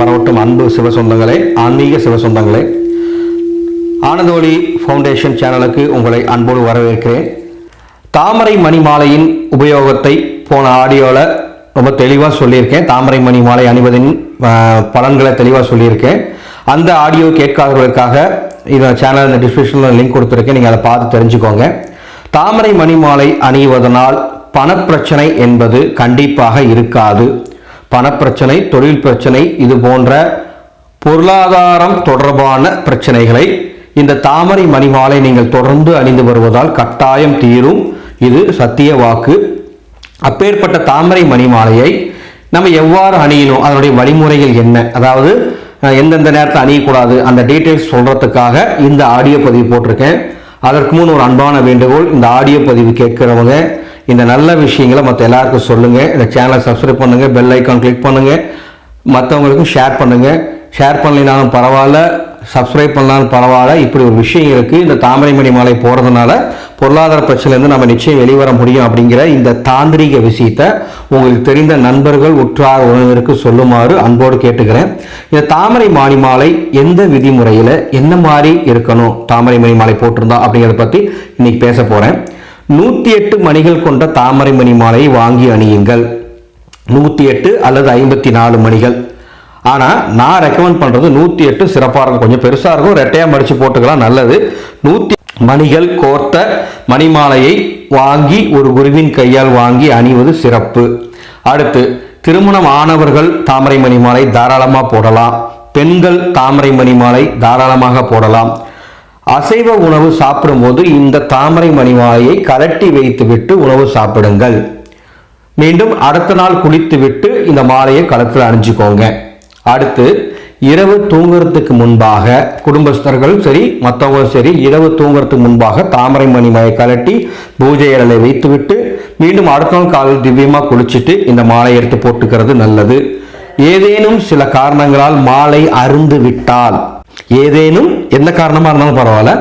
பரவட்டும். அன்பு சிவசொந்தங்களே ஆன்மீக சிவசொந்தங்களே ஆனந்தோலி ஃபவுண்டேஷன் சேனலுக்கு உங்களை அன்போடு வரவேற்கிறேன். தாமரை மணி மாலையின் உபயோகத்தை போன ஆடியோவில் ரொம்ப தெளிவாக சொல்லியிருக்கேன். தாமரை மணி மாலை அணிவதின் பலன்களை தெளிவாக சொல்லியிருக்கேன். அந்த ஆடியோ கேட்காதவர்களுக்காக இந்த சேனல் இந்த டிஸ்கிரிப்ஷனில் லிங்க் கொடுத்துருக்கேன். நீங்கள் அதை பார்த்து தெரிஞ்சுக்கோங்க. தாமரை மணி மாலை அணிவதனால் பணப்பிரச்சனை என்பது கண்டிப்பாக இருக்காது. பணப்பிரச்சனை தொழில் பிரச்சனை இது போன்ற பொருளாதாரம் தொடர்பான பிரச்சனைகளை இந்த தாமரை மணிமாலை நீங்கள் தொடர்ந்து அணிந்து வருவதால் கட்டாயம் தீரும். இது சத்திய வாக்கு. அப்பேற்பட்ட தாமரை மணிமாலையை நம்ம எவ்வாறு அணியணும்? அதனுடைய வழிமுறைகள் என்ன? அதாவது எந்தெந்த நேரத்தில் அணியக்கூடாது? அந்த டீட்டெயில்ஸ் சொல்கிறதுக்காக இந்த ஆடியோ பதிவு போட்டிருக்கேன். அதற்கு முன் ஒரு அன்பான வேண்டுகோள் இந்த ஆடியோ பதிவு கேட்கிறவங்க இந்த நல்ல விஷயங்களை மற்ற எல்லாருக்கும் சொல்லுங்கள் இந்த சேனலை சப்ஸ்கிரைப் பண்ணுங்க பெல் ஐக்கான் கிளிக் பண்ணுங்கள் மற்றவங்களுக்கும் ஷேர் பண்ணுங்கள் ஷேர் பண்ணலினாலும் பரவாயில்ல சப்ஸ்கிரைப் பண்ணாலும் பரவாயில்ல. இப்படி ஒரு விஷயம் இருக்குது இந்த தாமரைமணி மாலை போகிறதுனால பொருளாதார பிரச்சனைலேருந்து நம்ம நிச்சயம் வெளிவர முடியும் அப்படிங்கிற இந்த தாந்திரிக விஷயத்தை உங்களுக்கு தெரிந்த நண்பர்கள் உற்றார் உறவினருக்கு சொல்லுமாறு அன்போடு கேட்டுக்கிறேன். இந்த தாமரை மாணி மாலை எந்த விதிமுறையில் என்ன மாதிரி இருக்கணும்? தாமரை மணி மாலை போட்டிருந்தா அப்படிங்கிறத பற்றி இன்னைக்கு பேச போகிறேன் நூற்றி எட்டு மணிகள் கொண்ட தாமரை மணி மாலையை வாங்கி அணியுங்கள். நூற்றி எட்டு அல்லது ஐம்பத்தி நாலு மணிகள். ஆனால் நான் ரெக்கமெண்ட் பண்ணுறது நூற்றி எட்டு சிறப்பாக இருக்கும். கொஞ்சம் பெருசாக இருக்கும். ரெட்டையாக மடித்து போட்டுக்கலாம். நல்லது. நூற்றி மணிகள் கோர்த்த மணிமாலையை வாங்கி ஒரு குருவின் கையால் வாங்கி அணிவது சிறப்பு. அடுத்து திருமணம் ஆனவர்கள் தாமரை மணி மாலை தாராளமாக போடலாம். பெண்கள் தாமரை மணி மாலை தாராளமாக போடலாம். அசைவ உணவு சாப்பிடும்போது இந்த தாமரை மணி கலட்டி வைத்துவிட்டு உணவு சாப்பிடுங்கள். மீண்டும் அடுத்த நாள் குளித்துவிட்டு இந்த மாலையை களத்தில் அணிஞ்சுக்கோங்க. அடுத்து இரவு தூங்குறதுக்கு முன்பாக குடும்பஸ்தர்களும் சரி மற்றவங்களும் சரி இரவு தூங்குறதுக்கு முன்பாக தாமரை மணிமலையை கலட்டி பூஜை இடலை வைத்துவிட்டு மீண்டும் அடுத்த நாள் காலையில் திவ்யமாக குளிச்சுட்டு இந்த மாலையை எடுத்து போட்டுக்கிறது நல்லது. ஏதேனும் சில காரணங்களால் மாலை அருந்து விட்டால் ஏதேனும் எந்த காரணமாக இருந்தாலும் பரவாயில்ல.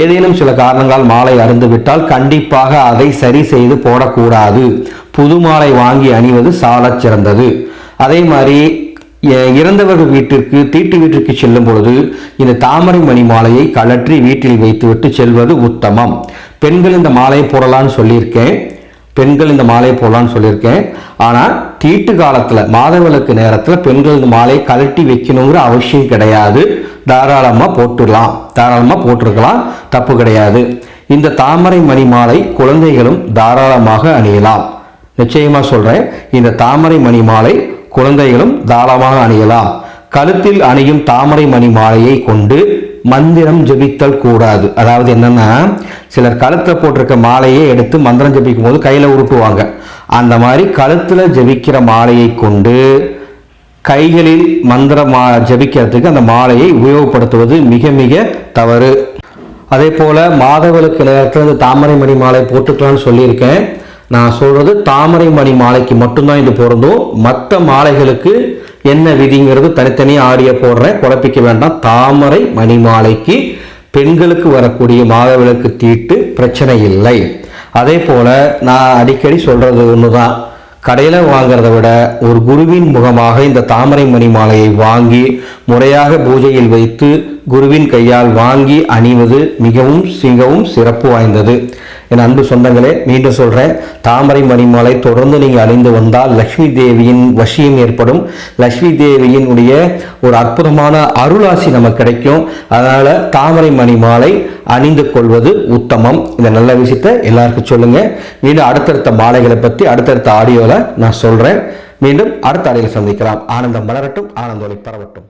ஏதேனும் சில காரணங்களால் மாலை அருந்து விட்டால் கண்டிப்பாக அதை சரி செய்து போடக்கூடாது. புது மாலை வாங்கி அணிவது சாலச் சிறந்தது. அதே மாதிரி இறந்தவர்கள் வீட்டிற்கு தீட்டு வீட்டிற்கு செல்லும் பொழுது இந்த தாமரை மணி மாலையை கழற்றி வீட்டில் வைத்துவிட்டு செல்வது உத்தமம். பெண்கள் இந்த மாலையை போடலான்னு சொல்லியிருக்கேன். பெண்கள் இந்த மாலையை போடலாம்னு சொல்லியிருக்கேன். ஆனால் தீட்டு காலத்தில் மாதவிளக்கு நேரத்தில் பெண்கள் இந்த மாலையை கழட்டி வைக்கணுங்கிற அவசியம் கிடையாது. தாராளமாக போட்டுடலாம். தாராளமாக போட்டிருக்கலாம். தப்பு கிடையாது. இந்த தாமரை மணி மாலை குழந்தைகளும் தாராளமாக அணியலாம். நிச்சயமாக சொல்கிறேன் இந்த தாமரை மணி மாலை குழந்தைகளும் தாராளமாக அணியலாம். கழுத்தில் அணியும் தாமரை மணி மாலையை கொண்டு மந்திரம் ஜெபித்தல் கூடாது. அதாவது என்னன்னா சிலர் கழுத்தில் போட்டிருக்க மாலையை எடுத்து மந்திரம் ஜபிக்கும் போது கையில் உருட்டுவாங்க. அந்த மாதிரி கழுத்தில் ஜெபிக்கிற மாலையை கொண்டு கைகளில் மந்திரமா ஜபிக்கிறதுக்கு அந்த மாலையை உபயோகப்படுத்துவது மிக மிக தவறு. அதே போல் மாதவிலக்கு நேரத்தில் இந்த தாமரை மணி மாலை போட்டுக்கலாம்னு சொல்லியிருக்கேன். நான் சொல்கிறது தாமரை மணி மாலைக்கு மட்டும்தான் இது பொருந்தும். மற்ற மாலைகளுக்கு என்ன விதிங்கிறது தனித்தனியாக ஆடிய போடுறேன். குழப்பிக்க வேண்டாம். தாமரை மணி மாலைக்கு பெண்களுக்கு வரக்கூடிய மாதவிளக்கு தீட்டு பிரச்சனை இல்லை. அதே போல நான் அடிக்கடி சொல்றது ஒன்று தான் கடையில் வாங்கிறத விட ஒரு குருவின் முகமாக இந்த தாமரை மணி மாலையை வாங்கி முறையாக பூஜையில் வைத்து குருவின் கையால் வாங்கி அணிவது மிகவும் மிகவும் சிறப்பு வாய்ந்தது. என் அன்பு சொந்தங்களே மீண்டும் சொல்கிறேன் தாமரை மணி மாலை தொடர்ந்து நீங்கள் அணிந்து வந்தால் லக்ஷ்மி தேவியின் வசியம் ஏற்படும். லக்ஷ்மி தேவியின் உடைய ஒரு அற்புதமான அருளாசி நமக்கு கிடைக்கும். அதனால் தாமரை மணி மாலை அணிந்து கொள்வது உத்தமம். இந்த நல்ல விஷயத்தை எல்லாருக்கும் சொல்லுங்கள் மீண்டும் அடுத்தடுத்த மாலைகளை பற்றி அடுத்தடுத்த ஆடியோவில் நான் சொல்கிறேன் மீண்டும் அடுத்த அலையில் சந்திக்கலாம். ஆனந்தம் வளரட்டும் ஆனந்தோலை பரவட்டும்